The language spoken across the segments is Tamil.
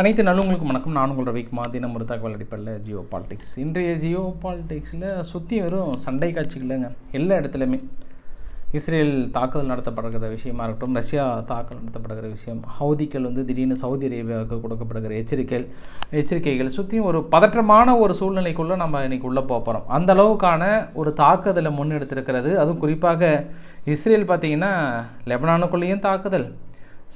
அனைத்து நல்லவங்களுக்கும் வணக்கம். நான் உங்கள் ரவிக்குமார். தினம் ஒரு தகவல் அடிப்படையில் ஜியோ பாலிடிக்ஸ். இன்றைய ஜியோ பாலிடிக்ஸில் சுற்றி வெறும் சண்டை காட்சிகள்ங்க எல்லா இடத்துலையுமே இஸ்ரேல் தாக்குதல் நடத்தப்படுகிற விஷயமா இருக்கட்டும் ரஷ்யா தாக்குதல் நடத்தப்படுகிற விஷயம் ஹவுதிக்கள் வந்து திடீர்னு சவுதி அரேபியாவுக்கு கொடுக்கப்படுகிற எச்சரிக்கைகள் எச்சரிக்கைகள் சுற்றியும் ஒரு பதற்றமான ஒரு சூழ்நிலைக்குள்ளே நம்ம இன்றைக்கி உள்ளே போக போகிறோம் அந்த அளவுக்கான ஒரு தாக்குதலை முன்னெடுத்திருக்கிறது. அதுவும் குறிப்பாக இஸ்ரேல் பார்த்திங்கன்னா லெபனானுக்குள்ளேயும் தாக்குதல்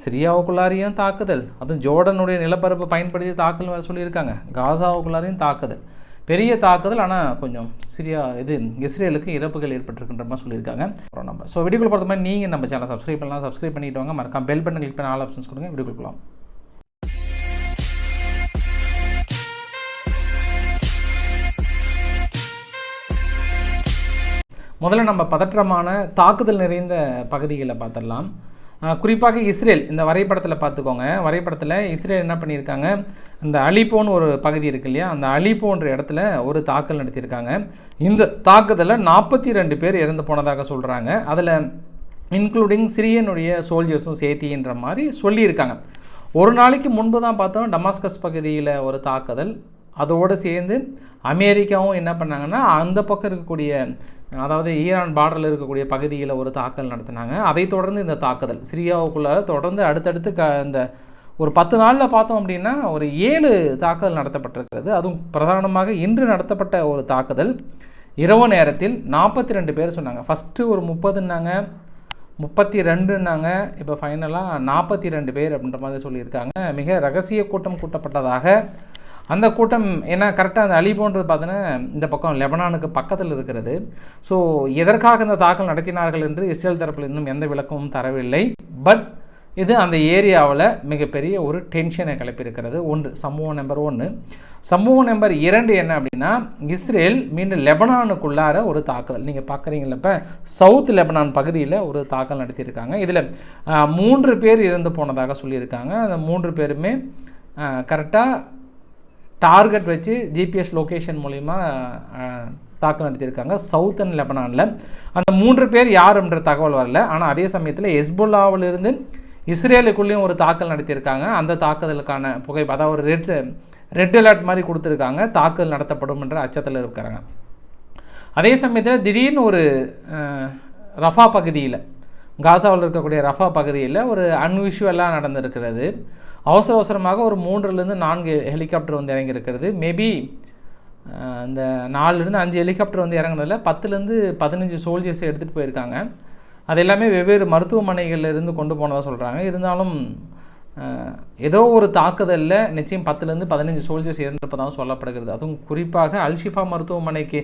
சிரியாவுக்குள்ளாரையும் தாக்குதல். அதுவும் ஜோர்டனுடைய நிலப்பரப்பை பயன்படுத்தி தாக்குதல் வேறு சொல்லியிருக்காங்க. காசாவுக்குள்ளாரையும் தாக்குதல். பெரிய தாக்குதல் ஆனால் கொஞ்சம் சிரியா இது இஸ்ரேலுக்கு இறப்புகள் ஏற்பட்டிருக்கின்ற மாதிரி சொல்லியிருக்காங்க. அப்புறம் நம்ம ஸோ வீடியோக்குள்ள பொறுத்த மாதிரி நீங்கள் நம்ம சேனல் சப்ஸ்கிரைப் பண்ணலாம். சப்ஸ்கிரைப் பண்ணிட்டு வாங்க. மறக்காம பெல் பட்டன் கிளிக் பண்ண ஆல் ஆப்ஷன்ஸ் கொடுங்க. வீடியோக்குள்ள போகலாம் முதல்ல நம்ம பதற்றமான தாக்குதல் நிறைந்த பகுதிகளை பார்த்துடலாம். குறிப்பாக இஸ்ரேல் இந்த வரைபடத்தில் பார்த்துக்கோங்க. வரைபடத்தில் இஸ்ரேல் என்ன பண்ணியிருக்காங்க? இந்த அலிப்போன்னு ஒரு பகுதி இருக்கு இல்லையா? அந்த அலிப்போன்ற இடத்துல ஒரு தாக்கல் நடத்தியிருக்காங்க. இந்த தாக்குதலில் நாற்பத்தி ரெண்டு பேர் இறந்து போனதாக சொல்கிறாங்க அதில் இன்க்ளூடிங் சிரியனுடைய சோல்ஜர்ஸும் சேர்த்தின்ற மாதிரி சொல்லியிருக்காங்க. ஒரு நாளைக்கு முன்பு தான் பார்த்தோம் டமாஸ்கஸ் பகுதியில் ஒரு தாக்குதல். அதோடு சேர்ந்து அமெரிக்காவும் என்ன பண்ணாங்கன்னா அந்த பக்கம் இருக்கக்கூடிய அதாவது ஈரான் பார்டரில் இருக்கக்கூடிய பகுதியில் ஒரு தாக்கல் நடத்தினாங்க. அதை தொடர்ந்து இந்த தாக்குதல் சிரியாவுக்குள்ளார தொடர்ந்து அடுத்தடுத்து க இந்த ஒரு பத்து நாளில் பார்த்தோம் அப்படின்னா ஒரு ஏழு தாக்குதல் நடத்தப்பட்டிருக்கிறது. அதுவும் பிரதானமாக இன்று நடத்தப்பட்ட ஒரு தாக்குதல். இரவு நேரத்தில் நாற்பத்தி ரெண்டு பேர் சொன்னாங்க. ஃபஸ்ட்டு ஒரு முப்பதுன்னாங்க முப்பத்தி ரெண்டுன்னாங்க இப்போ ஃபைனலாக நாற்பத்தி ரெண்டு பேர் அப்படின்ற மாதிரி சொல்லியிருக்காங்க. மிக ரகசிய கூட்டம் கூட்டப்பட்டதாக அந்த கூட்டம் ஏன்னா கரெக்டாக அந்த அலிபோன்றது பார்த்தீங்கன்னா இந்த பக்கம் லெபனானுக்கு பக்கத்தில் இருக்கிறது. ஸோ எதற்காக இந்த தாக்கல் நடத்தினார்கள் என்று இஸ்ரேல் தரப்பில் இன்னும் எந்த விளக்கமும் தரவில்லை. பட் இது அந்த ஏரியாவில் மிகப்பெரிய ஒரு டென்ஷனை கிளப்பியிருக்கிறது. ஒன்று சம்பவம் நம்பர் ஒன்று சம்பவம் நம்பர் இரண்டு என்ன அப்படின்னா இஸ்ரேல் மீண்டும் லெபனானுக்குள்ளார ஒரு தாக்குதல். நீங்கள் பார்க்குறீங்கள இப்போ சவுத் லெபனான் பகுதியில் ஒரு தாக்கல் நடத்தியிருக்காங்க. இதில் மூன்று பேர் இறந்து போனதாக சொல்லியிருக்காங்க. அந்த மூன்று பேருமே கரெக்டாக டார்கெட் வச்சு ஜிபிஎஸ் லொக்கேஷன் மூலிமா தாக்கல் நடத்தியிருக்காங்க. சவுத் அண்ட் லெபனானில் அந்த மூன்று பேர் யாருன்ற தகவல் வரல. ஆனால் அதே சமயத்தில் எஸ்புல்லாவிலிருந்து இஸ்ரேலுக்குள்ளேயும் ஒரு தாக்கல் நடத்தியிருக்காங்க. அந்த தாக்குதலுக்கான புகை அதாவது ஒரு ரெட் ரெட் அலர்ட் மாதிரி கொடுத்துருக்காங்க. தாக்குதல் நடத்தப்படும் என்ற அச்சத்தில் இருக்கிறாங்க. அதே சமயத்தில் திடீர்னு ஒரு ரஃபா பகுதியில் காசாவில் இருக்கக்கூடிய ரஃபா பகுதியில் ஒரு அன்யூஷுவலாக நடந்திருக்கிறது. அவசர அவசரமாக ஒரு மூன்றுலேருந்து நான்கு ஹெலிகாப்டர் வந்து இறங்கியிருக்கிறது. மேபி இந்த நாலுலேருந்து அஞ்சு ஹெலிகாப்டர் வந்து இறங்கினதில் பத்துலேருந்து பதினஞ்சு சோல்ஜர்ஸை எடுத்துகிட்டு போயிருக்காங்க. அது எல்லாமே வெவ்வேறு மருத்துவமனைகளில் இருந்து கொண்டு போனதாக சொல்கிறாங்க இருந்தாலும் ஏதோ ஒரு தாக்குதலில் நிச்சயம் பத்துலேருந்து பதினஞ்சு சோல்ஜர்ஸ் இறந்திருப்பதாக சொல்லப்படுகிறது. அதுவும் குறிப்பாக அல்ஷிஃபா மருத்துவமனைக்கு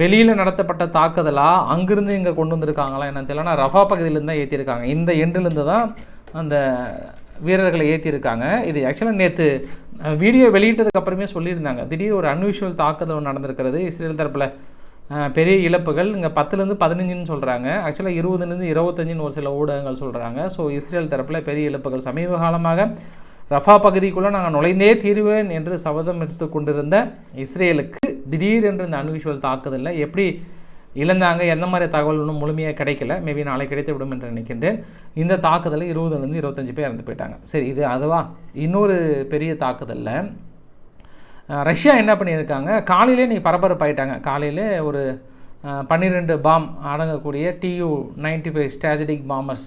வெளியில் நடத்தப்பட்ட தாக்குதலாக அங்கேருந்து இங்கே கொண்டு வந்திருக்காங்களா என்ன தெரியல. ரஃபா பகுதியிலேருந்து தான் ஏற்றிருக்காங்க இந்த எண்டிலேருந்து தான் அந்த வீரர்களை ஏற்றியிருக்காங்க இது ஆக்சுவலாக நேற்று வீடியோ வெளியிட்டதுக்கு அப்புறமே சொல்லியிருந்தாங்க. திடீர் ஒரு அன்யூஷுவல் தாக்குதல் நடந்திருக்கிறது. இஸ்ரேல் தரப்பில் பெரிய இழப்புகள். இங்கே பத்துலேருந்து பதினஞ்சுன்னு சொல்கிறாங்க ஆக்சுவலாக இருபதுலேருந்து இருபத்தஞ்சுன்னு ஒரு சில ஊடகங்கள் சொல்கிறாங்க ஸோ இஸ்ரேல் தரப்பில் பெரிய இழப்புகள். சமீப காலமாக ரஃபா பகுதிக்குள்ளே நாங்கள் நுழைந்தே தீர்வேன் என்று சபதம் எடுத்து கொண்டிருந்த இஸ்ரேலுக்கு திடீர் என்று இந்த அன்யூஷுவல் தாக்குதலில் எப்படி இழந்தாங்க. எந்த மாதிரி தகவல் ஒன்றும் முழுமையாக கிடைக்கல. மேபி நாளை கிடைத்து விடும் என்று நினைக்கின்றேன். இந்த தாக்குதலில் இருபதுலேருந்து இருபத்தஞ்சி பேர் இறந்து போயிட்டாங்க. சரி இது அதுவா? இன்னொரு பெரிய தாக்குதலில். ரஷ்யா என்ன பண்ணியிருக்காங்க? காலையிலே நீ பரபரப்பாயிட்டாங்க. காலையில் ஒரு பன்னிரெண்டு bomb அடங்கக்கூடிய Tu ninety five strategic bombers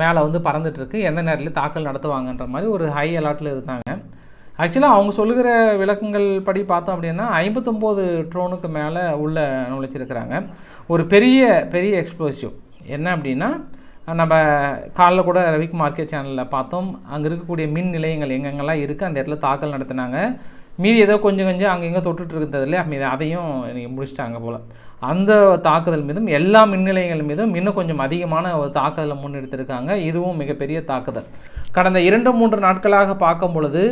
மேலே வந்து பறந்துட்டுருக்கு எந்த நேரத்தில் தாக்கல் நடத்துவாங்கன்ற மாதிரி ஒரு ஹை அலாட்டில் இருந்தாங்க. ஆக்சுவலாக அவங்க சொல்லுகிற விளக்கங்கள் படி பார்த்தோம் அப்படின்னா ஐம்பத்தொம்போது ட்ரோனுக்கு மேலே உள்ள நுழைச்சிருக்கிறாங்க. ஒரு பெரிய பெரிய எக்ஸ்ப்ளோசிவ் என்ன அப்படின்னா நம்ம காலைல கூட ரவிக் மார்க்கெட் சேனலில் பார்த்தோம். அங்கே இருக்கக்கூடிய மின் நிலையங்கள் எங்கெங்கெல்லாம் இருக்குது அந்த இடத்துல தாக்கல் நடத்தினாங்க. மீறி ஏதோ கொஞ்சம் கொஞ்சம் அங்கே எங்கே தொட்டுட்டு இருந்தது இல்லையா? அதையும் நீங்கள் முடிச்சிட்டாங்க போல். அந்த தாக்குதல் மீதும் எல்லா மின் நிலையங்கள் மீதும் இன்னும் கொஞ்சம் அதிகமான ஒரு தாக்குதலை முன்னெடுத்திருக்காங்க. இதுவும் மிகப்பெரிய தாக்குதல். கடந்த இரண்டு மூன்று நாட்களாக பார்க்கும் பொழுது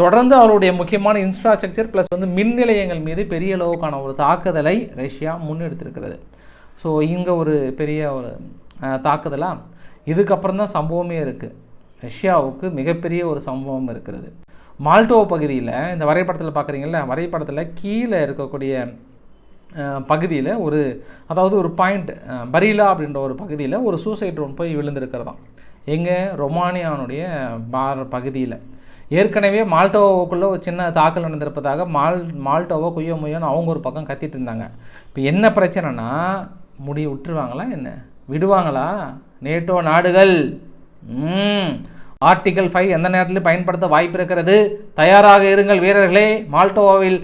தொடர்ந்து அவருடைய முக்கியமான இன்ஃப்ராஸ்ட்ரக்சர் ப்ளஸ் வந்து மின் நிலையங்கள் மீது பெரிய அளவுக்கான ஒரு தாக்குதலை ரஷ்யா முன்னெடுத்திருக்கிறது. ஸோ இங்கே ஒரு பெரிய ஒரு தாக்குதலாக இதுக்கப்புறம் தான் சம்பவமே இருக்குது ரஷ்யாவுக்கு மிகப்பெரிய ஒரு சம்பவம் இருக்கிறது. மால்டோ பகுதியில் இந்த வரைபடத்தில் பார்க்குறீங்கள வரைபடத்தில் கீழே இருக்கக்கூடிய பகுதியில் ஒரு அதாவது ஒரு பாயிண்ட் பரீலா அப்படின்ற ஒரு பகுதியில் ஒரு சூசைட் ட்ரோன் போய் விழுந்திருக்கிறதாம். எங்கே ரொமானியானுடைய பார் பகுதியில். ஏற்கனவே மால்டோவுக்குள்ளே ஒரு சின்ன தாக்கல் நடந்திருப்பதாக மால் மால்டோவோ குய்யோ முய்யோன்னு அவங்க ஒரு பக்கம் கத்திட்டு இருந்தாங்க. இப்போ என்ன பிரச்சனைனா முடிய விட்டுருவாங்களா என்ன? விடுவாங்களா? நேட்டோ நாடுகள். ஆர்டிகல் ஃபைவ் எந்த நேரத்திலும் பயன்படுத்த வாய்ப்பு இருக்கிறது. தயாராக இருங்கள் வீரர்களே. மால்டோவில்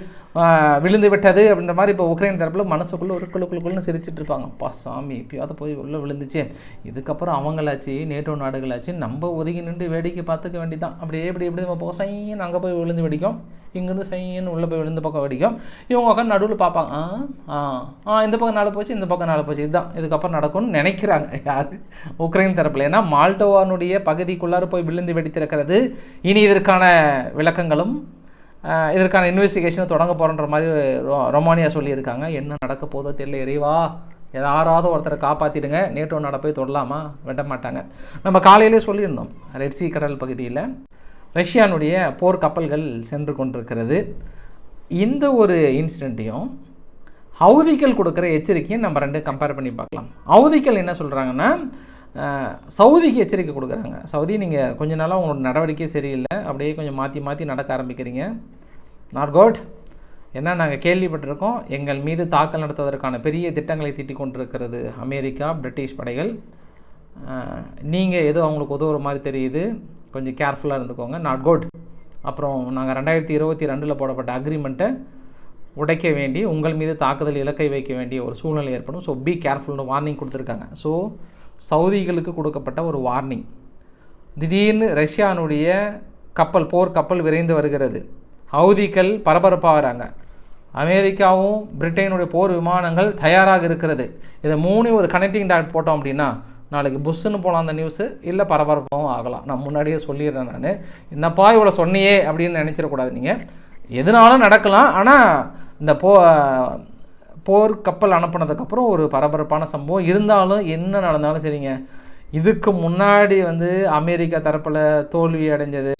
விழுந்து விட்டது அப்படின்ற மாதிரி இப்போ உக்ரைன் தரப்பில் மனசுக்குள்ளே ஒரு குழு குழுக்குள்னு சிரிச்சிட்டு இருப்பாங்க அப்பா சாமி எப்பயாவது போய் உள்ளே விழுந்துச்சே. இதுக்கப்புறம் அவங்களாச்சு நேட்டோ நாடுகளாச்சு நம்ம ஒதுங்கி நின்று வேடிக்கை பார்த்துக்க வேண்டிதான். அப்படியே இப்படி இப்படி நம்ம போக சைன்னு அங்கே போய் விழுந்து வெடிக்கும். இங்கேருந்து சைன்னு உள்ளே போய் விழுந்து பக்கம் வெடிக்கும். இவங்க உட்காந்து நடுவில் பார்ப்பாங்க. ஆ ஆ ஆ இந்த பக்கம் நாளை போச்சு இந்த பக்கம் நாளை போச்சு. இதுதான். இதுக்கப்புறம் நடக்கும்னு நினைக்கிறாங்க யார்? உக்ரைன் தரப்பில். ஏன்னா மால்டோவானுடைய பகுதிக்குள்ளார போய் விழுந்து வெடித்திருக்கிறது. இனி இதற்கான விளக்கங்களும் இதற்கான இன்வெஸ்டிகேஷனை தொடங்க போகிறன்ற மாதிரி ரொ- ரொமானியா சொல்லியிருக்காங்க. என்ன நடக்க போதோ தெரியல இறைவா யாராவது ஒருத்தரை காப்பாற்றிடுங்க நேட்டோ நடப்பை தொடலாமா? விட மாட்டாங்க. நம்ம காலையிலே சொல்லியிருந்தோம் ரெட்சி கடல் பகுதியில் ரஷ்யானுடைய போர் கப்பல்கள் சென்று கொண்டிருக்கிறது. இந்த ஒரு இன்சிடெண்ட்டையும் ஹவுதிகள் கொடுக்குற எச்சரிக்கையும் நம்ம ரெண்டு கம்பேர் பண்ணி பார்க்கலாம். ஹவுதிகள் என்ன சொல்கிறாங்கன்னா சவுதிக்கு எச்சரிக்கை கொடுக்குறாங்க. சவுதி நீங்கள் கொஞ்ச நாளாக உங்களோட நடவடிக்கை சரியில்லை. அப்படியே கொஞ்சம் மாற்றி மாற்றி நடக்க ஆரம்பிக்கிறீங்க. நாட் குட் ஏன்னா நாங்கள் கேள்விப்பட்டிருக்கோம். எங்கள் மீது தாக்கல் நடத்துவதற்கான பெரிய திட்டங்களை தீட்டிக் கொண்டிருக்கிறது அமெரிக்கா பிரிட்டிஷ் படைகள். நீங்கள் ஏதோ அவங்களுக்கு உதவுற மாதிரி தெரியுது. கொஞ்சம் கேர்ஃபுல்லாக இருந்துக்கோங்க. நாட் குட் அப்புறம் நாங்கள் ரெண்டாயிரத்தி இருபத்தி ரெண்டில் போடப்பட்ட அக்ரிமெண்ட்டை உடைக்க வேண்டி உங்கள் மீது தாக்குதல் இலக்கை வைக்க வேண்டிய ஒரு சூழ்நிலை ஏற்படும். ஸோ பி கேர்ஃபுல்னு வார்னிங் கொடுத்துருக்காங்க. ஸோ சவுதிகளுக்கு கொடுக்கப்பட்ட ஒரு வார்னிங் திடீர்னு ரஷ்யானுடைய கப்பல் போர் கப்பல் விரைந்து வருகிறது. ஹவுதிகள் பரபரப்பாகிறாங்க அமெரிக்காவும் பிரிட்டனுடைய போர் விமானங்கள் தயாராக இருக்கிறது. இதை மூணு ஒரு கனெக்டிங் டாட் போட்டோம் அப்படின்னா நாளைக்கு புஷ்ஷுன்னு போகலாம் அந்த நியூஸு இல்லை பரபரப்பாகவும் ஆகலாம். நான் முன்னாடியே சொல்லிடுறேன் நான். என்னப்பா இவ்வளோ சொன்னியே அப்படின்னு நினச்சிடக்கூடாது நீங்கள் எதுனாலும் நடக்கலாம். ஆனால் இந்த போ போர் கப்பல் அனுப்பினதுக்கப்புறம் ஒரு பரபரப்பான சம்பவம். இருந்தாலும் என்ன நடந்தாலும் சரிங்க. இதுக்கு முன்னாடி வந்து அமெரிக்கா தரப்பில் தோல்வி அடைஞ்சது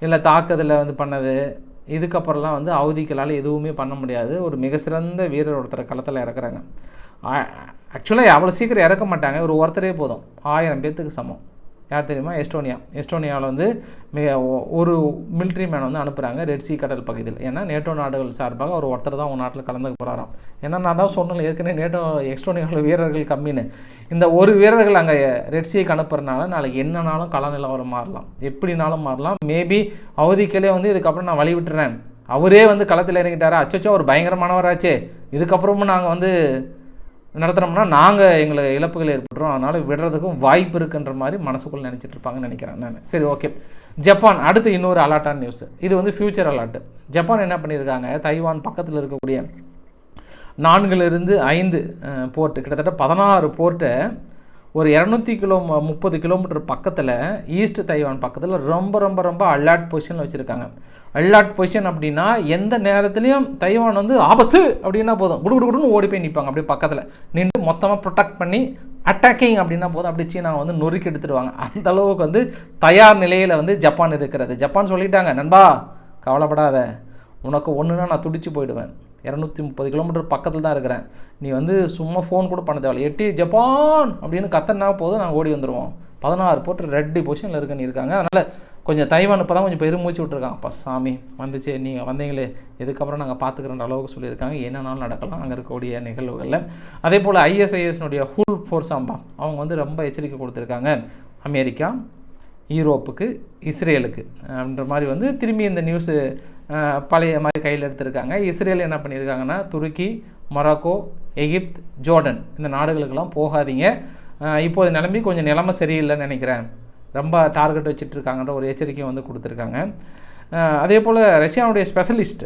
இல்லை தாக்குதலில் வந்து பண்ணது இதுக்கப்புறம்லாம் வந்து அவதிக்களால் எதுவுமே பண்ண முடியாது. ஒரு மிக சிறந்த வீரர் ஒருத்தர் களத்தில் இறக்குறாங்க. ஆக்சுவலாக அவ்வளோ சீக்கிரம் இறக்க மாட்டாங்க. ஒரு ஒருத்தரே போதும். ஆயிரம் பேர்த்துக்கு சமம். யார் தெரியுமா? எஸ்டோனியா. எஸ்டோனியாவில் வந்து மிக ஒ- ஒரு மிலிட்ரி மேன் வந்து அனுப்புகிறாங்க ரெட் சி கடல் பகுதியில். ஏன்னா நேட்டோ நாடுகள் சார்பாக அவர் ஒருத்தர் தான் உங்கள் நாட்டில் கலந்துக்க போகிறாராம் ஏன்னா நான் தான் சொன்னேன் ஏற்கனவே நேட்டோ எஸ்டோனியாவில் வீரர்கள் கம்மின்னு. இந்த ஒரு வீரர்கள் அங்கே ரெட் சிக்கு அனுப்புறதுனால நாளைக்கு என்னனாலும் கள நிலவரம் மாறலாம். எப்படினாலும் மாறலாம். மேபி அவதிக்கலே வந்து இதுக்கப்புறம் நான் வழி விட்டுறேன் அவரே வந்து களத்தில் இறங்கிட்டாரா? அச்சச்சோ ஒரு பயங்கரமானவராச்சே. இதுக்கப்புறமும் நாங்கள் வந்து நடத்துகிறோம்னா நாங்கள் எங்களை இழப்புகள் ஏற்பட்டுரும் அதனால் விடுறதுக்கும் வாய்ப்பு இருக்குன்ற மாதிரி மனசுக்குள்ள நினச்சிட்டு இருப்பாங்கன்னு நினைக்கிறேன் நான். சரி ஓகே ஜப்பான் அடுத்து இன்னொரு அலாட்டான நியூஸ் இது வந்து ஃபியூச்சர் அலாட்டு ஜப்பான் என்ன பண்ணியிருக்காங்க? தைவான் பக்கத்தில் இருக்கக்கூடிய நான்குலேருந்து ஐந்து போர்ட்டு கிட்டத்தட்ட பதினாறு போர்ட்டை ஒரு இரநூத்தி கிலோ முப்பது கிலோமீட்டர் பக்கத்தில் ஈஸ்ட் தைவான் பக்கத்தில் ரொம்ப ரொம்ப ரொம்ப அலர்ட் பொசிஷனில் வச்சுருக்காங்க. அலர்ட் பொசிஷன் அப்படின்னா எந்த நேரத்துலையும் தைவான் வந்து ஆபத்து அப்படின்னா போதும். குடு குடுன்னு ஓடி போய் நிற்பாங்க அப்படியே பக்கத்தில். நின்று மொத்தமாக ப்ரொடெக்ட் பண்ணி அட்டாக்கிங் அப்படின்னா போதும். அப்படி சீனாவை வந்து நொறுக்கி எடுத்துடுவாங்க. அந்த அளவுக்கு வந்து தயார் நிலையில் வந்து ஜப்பான் இருக்கிறது. ஜப்பான் சொல்லிட்டாங்க நண்பா கவலைப்படாத. உனக்கு ஒன்றுனா நான் துடிச்சு போயிடுவேன். இரநூத்தி முப்பது கிலோமீட்டர் பக்கத்தில் தான் இருக்கிறேன். நீ வந்து சும்மா ஃபோன் கூட பண்ண தேவையில்ல. எட்டி ஜப்பான்! அப்படின்னு கத்தனா போதும் நாங்கள் ஓடி வந்துடுவோம் பதினாறு போட்டு ரெட்டு பொசிஷனில் இருக்குன்னு இருக்காங்க. அதனால் கொஞ்சம் தைவான் இப்போ தான் கொஞ்சம் பெருமூச்சு விட்ருக்கான் அப்பா சாமி வந்துச்சு. நீங்கள் வந்தீங்களே. இதுக்கப்புறம் நாங்கள் பார்த்துக்கிறன்ற அளவுக்கு சொல்லியிருக்காங்க. என்னென்னாலும் நடக்கலாம். அங்கே இருக்கக்கூடிய நிகழ்வுகளில். அதே போல் ஐஎஸ்ஐஎஸ்னுடைய ஹூல் ஃபோர்ஸ் ஆம்பா அவங்க வந்து ரொம்ப எச்சரிக்கை கொடுத்துருக்காங்க. அமெரிக்கா யூரோப்புக்கு இஸ்ரேலுக்கு அப்படின்ற மாதிரி வந்து திரும்பி இந்த நியூஸு பழைய மாதிரி கையில் எடுத்திருக்காங்க. இஸ்ரேல் என்ன பண்ணியிருக்காங்கன்னா துருக்கி மொராக்கோ எகிப்த் ஜோர்டன் இந்த நாடுகளுக்கெல்லாம் போகாதீங்க. இப்போது நிலைமை கொஞ்சம் நிலைமை சரியில்லைன்னு நினைக்கிறேன். ரொம்ப டார்கெட் வச்சுட்டு இருக்காங்கன்ற ஒரு எச்சரிக்கையும் வந்து கொடுத்துருக்காங்க. அதே போல் ரஷ்யாவுடைய ஸ்பெஷலிஸ்ட்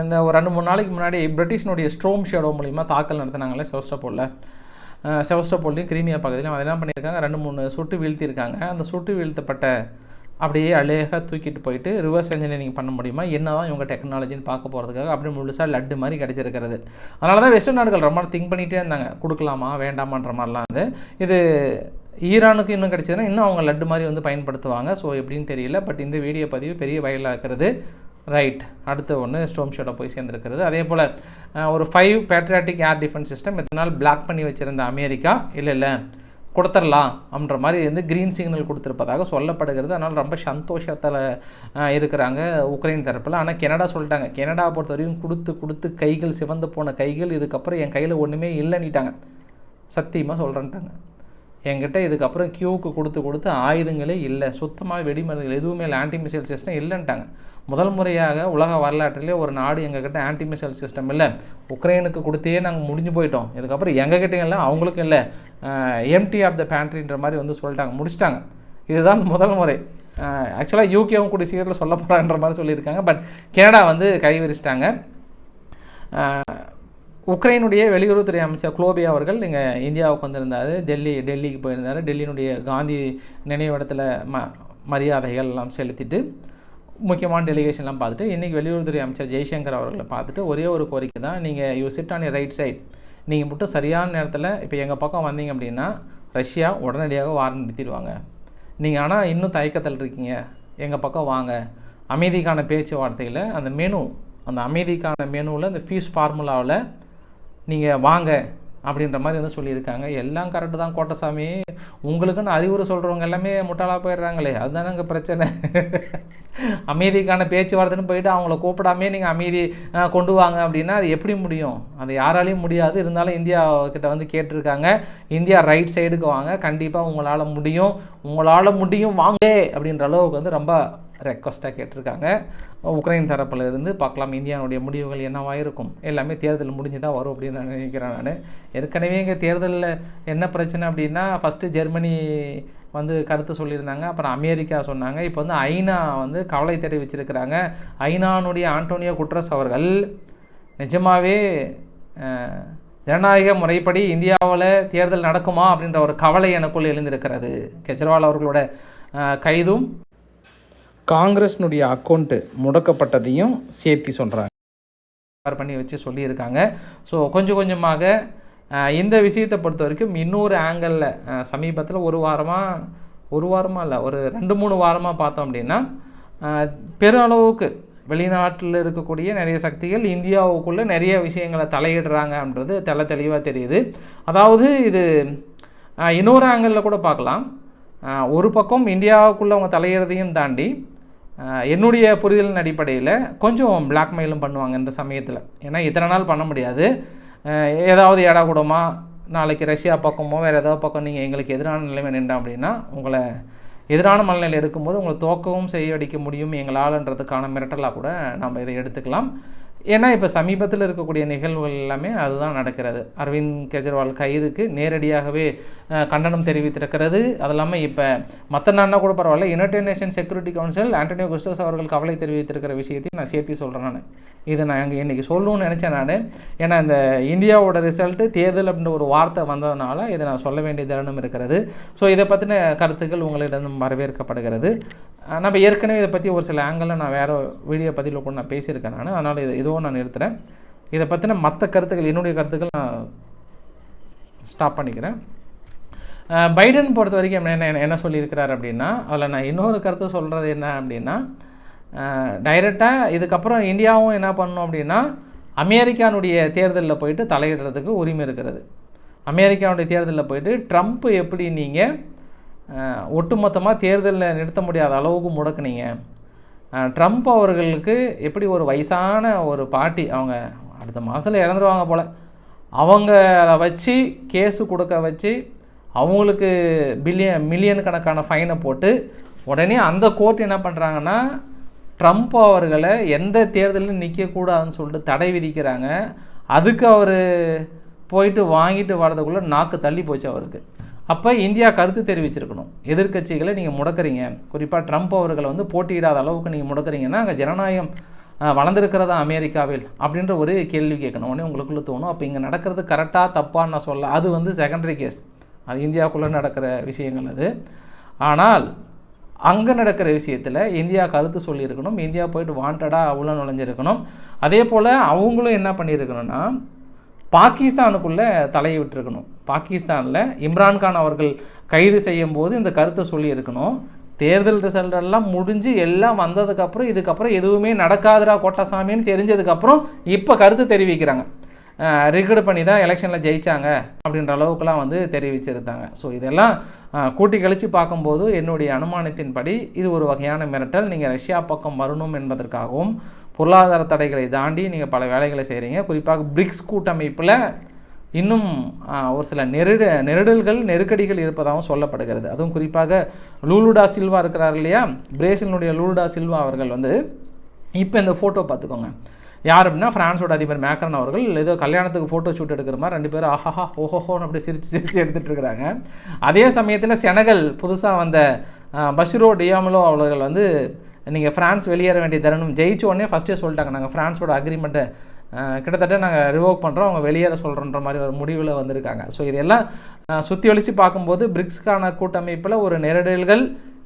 இந்த ஒரு ரெண்டு மூணு நாளைக்கு முன்னாடி பிரிட்டிஷ்னுடைய ஸ்ட்ரோம் ஷேடோ மூலிமா தாக்கல் நடத்தினாங்களே செவஸ்டபோலில் செவஸ்டபோல்லையும் கிரீமியா பகுதியிலும் அதை என்ன பண்ணியிருக்காங்க ரெண்டு மூணு சுட்டு வீழ்த்தியிருக்காங்க அந்த சுட்டு வீழ்த்தப்பட்ட அப்படியே அழகாக தூக்கிட்டு போயிட்டு ரிவர்ஸ் இன்ஜினியரிங் பண்ண முடியுமா? என்ன தான் இவங்க டெக்னாலஜின்னு பார்க்க போகிறதுக்காக அப்படியே முழுசாக லட்டு மாதிரி கிடச்சிருக்கிறது. அதனால தான் வெஸ்டர்ன் நாடுகள் ரொம்ப திங்க் பண்ணிகிட்டே இருந்தாங்க. கொடுக்கலாமா? வேண்டாமான்ற மாதிரிலாம் வந்து இது ஈரானுக்கு இன்னும் கிடைச்சதுன்னா இன்னும் அவங்க லட்டு மாதிரி வந்து பயன்படுத்துவாங்க. ஸோ எப்படின்னு தெரியல. பட் இந்த வீடியோ பதிவு பெரிய வயலாக இருக்கிறது. ரைட் அடுத்த ஒன்று ஸ்டோம் ஷோட போய் சேர்ந்துருக்கிறது. அதே போல் ஒரு five patriotic air defence system இத்தனை நாள் பிளாக் பண்ணி வச்சுருந்த அமெரிக்கா? இல்லை இல்லை. கொடுத்துடலாம் அப்படின்ற மாதிரி வந்து க்ரீன் சிக்னல் கொடுத்துருப்பதாக சொல்லப்படுகிறது. அதனால் ரொம்ப சந்தோஷத்தில் இருக்கிறாங்க உக்ரைன் தரப்பில். ஆனால் கெனடா சொல்லிட்டாங்க. கெனடா பொறுத்த வரையும் கொடுத்து கொடுத்து கைகள் சிவந்து போன கைகள். இதுக்கப்புறம் என் கையில் ஒன்றுமே இல்லைன்னிட்டாங்க. சத்தியமாக சொல்கிறேன்ட்டாங்க என்கிட்ட இதுக்கப்புறம் கியூவுக்கு கொடுத்து கொடுத்து ஆயுதங்களே இல்லை. சுத்தமாக வெடிமருந்துகள் எதுவுமே இல்லை. ஆன்டி மிசைல் சிஸ்டம் இல்லைன்ட்டாங்க. முதல் முறையாக உலக வரலாற்றிலே ஒரு நாடு எங்ககிட்ட ஆன்டி மிசைல் சிஸ்டம் இல்லை. உக்ரைனுக்கு கொடுத்தே நாங்கள் முடிஞ்சு போயிட்டோம். இதுக்கப்புறம் எங்ககிட்டையும் இல்லை அவங்களுக்கும் இல்லை. எம்டி ஆஃப் த பேண்ட்ரின்ற மாதிரி வந்து சொல்லிட்டாங்க. முடிச்சிட்டாங்க. இதுதான் முதல் முறை. ஆக்சுவலாக யூகேவும் கூடிய சீக்கிரத்தில் சொல்ல போகிறான்ற மாதிரி சொல்லியிருக்காங்க. பட் கனடா வந்து கைவிரிச்சிட்டாங்க. உக்ரைனுடைய வெளியுறவுத்துறை அமைச்சர் குளோபி அவர்கள் இங்கே இந்தியாவுக்கு வந்திருந்தார் டெல்லி டெல்லிக்கு போயிருந்தார். டெல்லியினுடைய காந்தி நினைவிடத்தில் ம மரியாதைகள் எல்லாம் செலுத்திட்டு முக்கியமான டெலிகேஷன்லாம் பார்த்துட்டு இன்றைக்கி வெளியுறவுத்துறை அமைச்சர் ஜெய்சங்கர் அவர்களை பார்த்துட்டு ஒரே ஒரு கோரிக்கை தான் நீங்கள் you sit on right side நீங்கள் மட்டும் சரியான நேரத்தில் இப்போ எங்கள் பக்கம் வந்தீங்க அப்படின்னா ரஷ்யா உடனடியாக வாரம் நிறுத்திடுவாங்க நீங்கள் ஆனால் இன்னும் தயக்கத்தில் இருக்கீங்க. எங்கள் பக்கம் வாங்க. அமைதிக்கான பேச்சுவார்த்தையில் அந்த மெனு அந்த அமைதிக்கான மெனுவில் அந்த ஃபீஸ் ஃபார்முலாவில் நீங்கள் வாங்க அப்படின்ற மாதிரி வந்து சொல்லியிருக்காங்க. எல்லாம் கரெக்டு தான் கோட்டசாமி. உங்களுக்குன்னு அறிவுரை சொல்கிறவங்க எல்லாமே முட்டாளாக போயிடுறாங்களே. அதுதானே அங்கே பிரச்சனை. அமைதிக்கான பேச்சுவார்த்தைன்னு போயிட்டு அவங்கள கூப்பிடாமே நீங்கள் அமைதி கொண்டு வாங்க அப்படின்னா அது எப்படி முடியும்? அது யாராலையும் முடியாது. இருந்தாலும் இந்தியா கிட்ட வந்து கேட்டிருக்காங்க. இந்தியா ரைட் சைடுக்கு வாங்க. கண்டிப்பாக உங்களால் முடியும். உங்களால் முடியும். வாங்க அப்படின்ற அளவுக்கு வந்து ரொம்ப ரெக்வஸ்ட்டாக கேட்டிருக்காங்க. உக்ரைன் தரப்பில் இருந்து பார்க்கலாம் இந்தியாவுடைய முடிவுகள் என்னவாக இருக்கும் எல்லாமே தேர்தல் முடிஞ்சு தான் வரும் அப்படின்னு நான் நினைக்கிறேன் நான். ஏற்கனவே இங்கே தேர்தலில் என்ன பிரச்சனை அப்படின்னா ஃபஸ்ட்டு ஜெர்மனி வந்து கருத்து சொல்லியிருந்தாங்க அப்புறம் அமெரிக்கா சொன்னாங்க. இப்போ வந்து ஐநா வந்து கவலை தெரிவிச்சிருக்கிறாங்க. ஐநானுடைய ஆண்டோனியோ குட்ரஸ் அவர்கள் நிஜமாகவே ஜனநாயக முறைப்படி இந்தியாவில் தேர்தல் நடக்குமா அப்படின்ற ஒரு கவலை எனக்குள் எழுந்திருக்கிறது. கெஜ்ரிவால் அவர்களோட கைதும் காங்கிரஸ்னுடைய அக்கௌண்ட்டு முடக்கப்பட்டதையும் சேர்த்து சொல்கிறாங்க பண்ணி வச்சு சொல்லியிருக்காங்க. ஸோ கொஞ்சம் கொஞ்சமாக இந்த விஷயத்தை பொறுத்த வரைக்கும் இன்னொரு ஆங்கிளில் சமீபத்தில் ஒரு வாரமாக ஒரு வாரமாக இல்லை ஒரு ரெண்டு மூணு வாரமாக பார்த்தோம் அப்படின்னா பெருளவுக்கு வெளிநாட்டில் இருக்கக்கூடிய நிறைய சக்திகள் இந்தியாவுக்குள்ளே நிறைய விஷயங்களை தலையிடுறாங்க அப்படின்றது தெல தெளிவாக தெரியுது. அதாவது இது இன்னொரு ஆங்கிளில் கூட பார்க்கலாம். ஒரு பக்கம் இந்தியாவுக்குள்ளே அவங்க தலையிடுறதையும் தாண்டி என்னுடைய புரிதலின் அடிப்படையில் கொஞ்சம் பிளாக்மெயிலும் பண்ணுவாங்க இந்த சமயத்தில். ஏன்னா இத்தனை நாள் பண்ண முடியாது. ஏதாவது ஏடா கூடமா? நாளைக்கு ரஷ்யா பக்கமோ வேறு ஏதாவது பக்கம் நீங்கள் எங்களுக்கு எதிரான நிலைமை நின்றோம் அப்படின்னா உங்களை எதிரான மனநிலை எடுக்கும்போது உங்களை தோக்கவும் செய்ய அடிக்க முடியும் எங்களால்ன்றதுக்கான மிரட்டலாக கூட நம்ம இதை எடுத்துக்கலாம். ஏன்னா இப்போ சமீபத்தில் இருக்கக்கூடிய நிகழ்வுகள் எல்லாமே அதுதான் நடக்கிறது. அரவிந்த் கெஜ்ரிவால் கைதுக்கு நேரடியாகவே கண்டனம் தெரிவித்திருக்கிறது. அது இல்லாமல் இப்போ மற்ற நாடுனா கூட பரவாயில்ல. United Nation Security Council Antonio Guterres அவர்கள் கவலை தெரிவித்திருக்கிற விஷயத்தையும் நான் சேர்த்து சொல்கிறேன் நான். இதை நான் அங்கே இன்றைக்கி சொல்லணும்னு நினச்சேன் நான். ஏன்னா இந்த இந்தியாவோட ரிசல்ட்டு தேர்தல் அப்படின்ற ஒரு வார்த்தை வந்ததுனால இதை நான் சொல்ல வேண்டிய தருணம் இருக்கிறது. ஸோ இதை பற்றின கருத்துக்கள் உங்களிடம் வரவேற்கப்படுகிறது. நம்ம ஏற்கனவே இதை பற்றி ஒரு சில ஆங்கிளில் நான் வேறு வீடியோ பதிவில் கூட நான் பேசியிருக்கேன் நான். அதனால் இது இதுவும் நான் நிறுத்துகிறேன் இதை பற்றின மற்ற கருத்துக்கள் என்னுடைய கருத்துக்கள் நான் ஸ்டாப் பண்ணிக்கிறேன். பைடன் பொறுத்த வரைக்கும் என்ன என்ன சொல்லியிருக்கிறார் அப்படின்னா அதில் நான் இன்னொரு கருத்து சொல்கிறது என்ன அப்படின்னா டைரெக்டாக இதுக்கப்புறம் இந்தியாவும் என்ன பண்ணணும் அப்படின்னா அமெரிக்கானுடைய தேர்தலில் போயிட்டு தலையிடுறதுக்கு உரிமை இருக்கிறது. அமெரிக்காவுடைய தேர்தலில் போயிட்டு ட்ரம்ப் எப்படி நீங்கள் ஒட்டுமொத்தமாக தேர்தலில் நிறுத்த முடியாத அளவுக்கு முடக்குனீங்க. ட்ரம்ப் அவர்களுக்கு எப்படி ஒரு வயசான ஒரு பாட்டி அவங்க அடுத்த மாதத்தில் இறந்துருவாங்க போல். அவங்கள வச்சு கேஸு கொடுக்க வச்சு அவங்களுக்கு பில்லியன் மில்லியன் கணக்கான ஃபைனை போட்டு உடனே அந்த கோர்ட் என்ன பண்ணுறாங்கன்னா ட்ரம்ப் அவர்களை எந்த தேர்தலும் நிற்கக்கூடாதுன்னு சொல்லிட்டு தடை விதிக்கிறாங்க. அதுக்கு அவர் போயிட்டு வாங்கிட்டு வர்றதுக்குள்ளே நாக்கு தள்ளி போச்சு அவருக்கு. அப்போ இந்தியா கருத்து தெரிவிச்சிருக்கணும். எதிர்கட்சிகளை நீங்கள் முடக்கிறீங்க. குறிப்பாக ட்ரம்ப் அவர்களை வந்து போட்டியிடாத அளவுக்கு நீங்கள் முடக்கிறீங்கன்னா அங்கே ஜனநாயகம் வளர்ந்துருக்கிறதா அமெரிக்காவில் அப்படின்ற ஒரு கேள்வி கேட்கணும். உடனே உங்களுக்குள்ளே தோணும் அப்போ இங்கே நடக்கிறது கரெக்டாக தப்பான்னு நான் சொல்ல அது வந்து செகண்டரி கேஸ் அது இந்தியாவுக்குள்ளே நடக்கிற விஷயங்கள் அது. ஆனால் அங்கே நடக்கிற விஷயத்தில் இந்தியா கருத்து சொல்லியிருக்கணும். இந்தியா போயிட்டு வாண்டடாக அவ்வளோ நுழைஞ்சிருக்கணும். அதே போல் அவங்களும் என்ன பண்ணியிருக்கணும்னா பாகிஸ்தானுக்குள்ளே தலையை விட்டுருக்கணும். பாகிஸ்தானில் இம்ரான்கான் அவர்கள் கைது செய்யும் போது இந்த கருத்தை சொல்லியிருக்கணும். தேர்தல் ரிசல்ட் எல்லாம் முடிஞ்சு எல்லாம் வந்ததுக்கப்புறம் இதுக்கப்புறம் எதுவுமே நடக்காதுரா கோட்டாசாமின்னு தெரிஞ்சதுக்கப்புறம் இப்போ கருத்து தெரிவிக்கிறாங்க. ரிகர்டு பண்ணி தான் எலெக்ஷனில் ஜெயித்தாங்க அப்படின்ற அளவுக்குலாம் வந்து தெரிவிச்சிருந்தாங்க. ஸோ இதெல்லாம் கூட்டி கழித்து பார்க்கும்போது என்னுடைய அனுமானத்தின்படி இது ஒரு வகையான மிரட்டல். நீங்கள் ரஷ்யா பக்கம் வரணும் என்பதற்காகவும் பொருளாதார தடைகளை தாண்டி நீங்கள் பல வேலைகளை செய்கிறீங்க குறிப்பாக பிரிக்ஸ் கூட்டமைப்பில் இன்னும் ஒரு சில நெருட நெருடல்கள் நெருக்கடிகள் இருப்பதாகவும் சொல்லப்படுகிறது. அதுவும் குறிப்பாக லூலுடா சில்வா இருக்கிறார் இல்லையா? பிரேசிலினுடைய லூலுடா சில்வா அவர்கள் வந்து இப்போ இந்த ஃபோட்டோ பார்த்துக்கோங்க. யார் அப்படின்னா ஃப்ரான்ஸோட அதிபர் மேக்ரன் அவர்கள். ஏதோ கல்யாணத்துக்கு ஃபோட்டோ ஷூட் எடுக்கிற மாதிரி ரெண்டு பேரும் ஆஹாஹா ஓஹோஹோன்னு அப்படி சிரித்து சிரித்து எடுத்துகிட்டு இருக்கிறாங்க. அதே சமயத்தில் செனகல் புதுசாக வந்த ஆ, பஷிரோ டியாமலோ அவர்கள் வந்து நீங்கள் ஃப்ரான்ஸ் வெளியேற வேண்டிய தருணம் ஜெயிச்ச உடனே ஃபஸ்ட்டே சொல்லிட்டாங்க. நாங்கள் ஃப்ரான்ஸோட அக்ரிமெண்ட்டை கிட்டத்தட்ட நாங்கள் ரிவோக் பண்ணுறோம் அவங்க வெளியேற சொல்கிறோன்ற மாதிரி ஒரு முடிவில் வந்திருக்காங்க. ஸோ இதெல்லாம் சுற்றி வலித்து பார்க்கும்போது பிரிக்ஸ்க்கான கூட்டமைப்பில் ஒரு நெருடல்கள்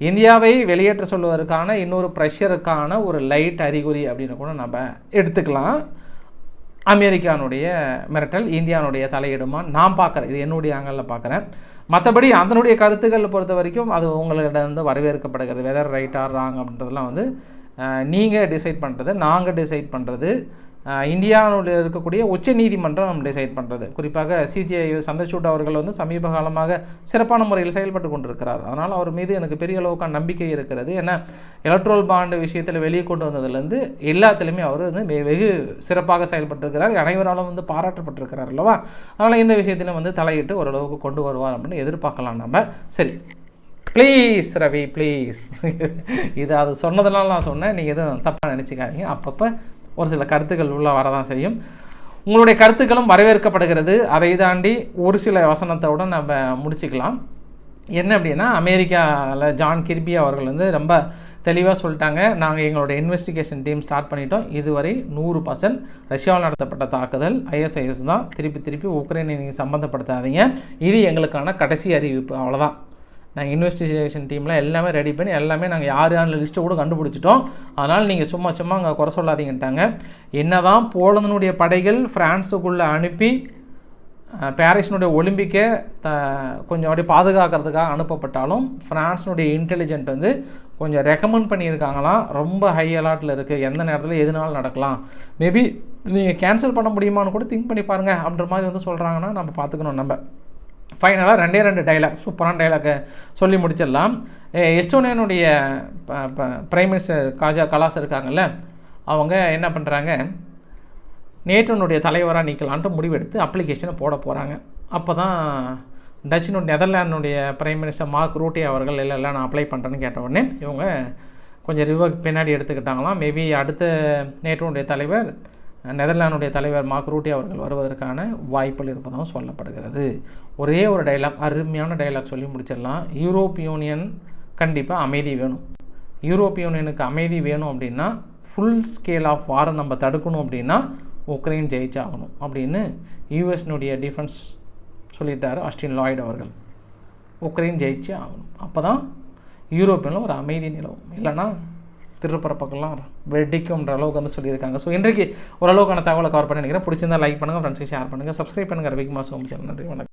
இந்தியாவை வெளியேற்ற சொல்வதற்கான இன்னொரு ப்ரெஷருக்கான ஒரு லைட் அறிகுறி அப்படின்னு கூட நம்ம எடுத்துக்கலாம். அமெரிக்கானுடைய மிரட்டல் இந்தியானுடைய தலையிடுமா? நான் பார்க்குறேன். இது என்னுடைய ஆங்கலில் பார்க்குறேன். மற்றபடி அதனுடைய கருத்துக்கள் பொறுத்த வரைக்கும் அது உங்களிடம் வந்து வரவேற்கப்படுகிறது வெதர் ரைட்டாக ராங் அப்படின்றதெல்லாம் வந்து நீங்கள் டிசைட் பண்ணுறது நாங்கள் டிசைட் பண்ணுறது இந்தியாவில் இருக்கக்கூடிய உச்ச நீதிமன்றம் டிசைட் பண்ணுறது குறிப்பாக சிஜிஐ சந்திரசூட் அவர்கள் வந்து சமீப காலமாக சிறப்பான முறையில் செயல்பட்டு கொண்டிருக்கிறார். அதனால் அவர் மீது எனக்கு பெரிய அளவுக்கான நம்பிக்கை இருக்கிறது. ஏன்னா எலக்ட்ரோல் பாண்டு விஷயத்தில் வெளியே கொண்டு வந்ததுலேருந்து எல்லாத்துலேயுமே அவர் வந்து வெகு சிறப்பாக செயல்பட்டிருக்கிறார். அனைவராலும் வந்து பாராட்டப்பட்டிருக்கிறார் அல்லவா? அதனால் இந்த விஷயத்திலும் வந்து தலையிட்டு ஓரளவுக்கு கொண்டு வருவார் அப்படின்னு எதிர்பார்க்கலாம் நம்ம சரி. ப்ளீஸ் ரவி ப்ளீஸ் இது அது சொன்னதுனால நான் சொன்னேன். நீங்கள் எதுவும் தப்பாக நினச்சிக்காதீங்க. அப்பப்போ ஒரு சில கருத்துக்கள் உள்ள வரதான் செய்யும். உங்களுடைய கருத்துக்களும் வரவேற்கப்படுகிறது. அதை தாண்டி ஒரு சில வசனத்தோடு நம்ம முடிச்சுக்கலாம். என்ன அப்படின்னா அமெரிக்காவில் ஜான் கிர்பி அவர்கள் வந்து ரொம்ப தெளிவாக சொல்லிட்டாங்க. நாங்கள் எங்களோட இன்வெஸ்டிகேஷன் டீம் ஸ்டார்ட் பண்ணிட்டோம். இதுவரை நூறு பர்சன்ட் ரஷ்யாவில் நடத்தப்பட்ட தாக்குதல் ஐஎஸ்ஐஎஸ் தான். திருப்பி திருப்பி உக்ரைனை நீங்கள் சம்மந்தப்படுத்தாதீங்க இது எங்களுக்கான கடைசி அறிவிப்பு. அவ்வளோதான் நாங்கள் இன்வெஸ்டிகேஷன் டீமில் எல்லாமே ரெடி பண்ணி எல்லாமே நாங்கள் யார் யார் லிஸ்ட்டை கூட கண்டுபிடிச்சிட்டோம். அதனால் நீங்கள் சும்மா சும்மா அங்கே குறை சொல்லாதீங்கன்ட்டாங்க. என்னதான் போலந்தினுடைய படைகள் ஃப்ரான்ஸுக்குள்ளே அனுப்பி பாரிஸினுடைய ஒலிம்பிக்கை த கொஞ்சம் அப்படியே பாதுகாக்கிறதுக்காக அனுப்பப்பட்டாலும் ஃப்ரான்ஸினுடைய இன்டெலிஜென்ட் வந்து கொஞ்சம் ரெக்கமெண்ட் பண்ணியிருக்காங்களாம். ரொம்ப ஹை அலாட்டில் இருக்குது எந்த நேரத்தில் எதுனாலும் நடக்கலாம். மேபி நீங்கள் கேன்சல் பண்ண முடியுமான்னு கூட திங்க் பண்ணி பாருங்கள் அப்படின்ற மாதிரி வந்து சொல்கிறாங்கன்னா நம்ம பார்த்துக்கணும் நம்ம. ஃபைனலாக ரெண்டே ரெண்டு டைலாக் சூப்பரான டைலாக்கு சொல்லி முடிச்சிடலாம். எஸ்டோனியனுடைய பிரைம் மினிஸ்டர் காஜா கலாஸ் இருக்காங்கல்ல அவங்க என்ன பண்ணுறாங்க நேட்டோனுடைய தலைவராக நீக்கலான்ட்டு முடிவெடுத்து அப்ளிகேஷனை போட போகிறாங்க அப்போ தான் டச்சினுடைய நெதர்லாண்டுடைய பிரைம் மினிஸ்டர் மார்க் ரூட்டி அவர்கள் இல்லை இல்லை நான் அப்ளை பண்ணுறேன்னு கேட்ட உடனே இவங்க கொஞ்சம் ரிவர்க் பின்னாடி எடுத்துக்கிட்டாங்களாம். மேபி அடுத்த நேட்டோனுடைய தலைவர் நெதர்லாண்டுடைய தலைவர் மார்க் ரூட்டி அவர்கள் வருவதற்கான வாய்ப்புகள் இருப்பதாகவும் சொல்லப்படுகிறது. ஒரே ஒரு டைலாக் அருமையான டைலாக் சொல்லி முடிச்சிடலாம். யூரோப் யூனியன் கண்டிப்பாக அமைதி வேணும். யூரோப் யூனியனுக்கு அமைதி வேணும் அப்படின்னா ஃபுல் ஸ்கேல் ஆஃப் வாரை நம்ம தடுக்கணும் அப்படின்னா உக்ரைன் ஜெயிச்சாகணும் அப்படின்னு யூஎஸ்னுடைய டிஃபென்ஸ் சொல்லிட்டார் அஸ்டின் லாய்டு அவர்கள். உக்ரைன் ஜெயிச்சே ஆகணும். அப்போ தான் யூரோப்பியனில் ஒரு அமைதி நிலவும். இல்லைன்னா திருப்பரப்பக்கெல்லாம் வெடிக்கும்ன்ற அளவுக்கு வந்து சொல்லியிருக்காங்க. ஸோ இன்றைக்கு ஓரளவுக்கான தகவலை கவர் பண்ணி நினைக்கிறேன். பிடிச்சிருந்தா லைக் பண்ணுங்கள் ஃப்ரெண்ட்ஸுக்கு ஷேர் பண்ணுங்கள் சப்ஸ்கிரைப் பண்ணுங்கள் ரவிக்குமார் சார் நன்றி வணக்கம்.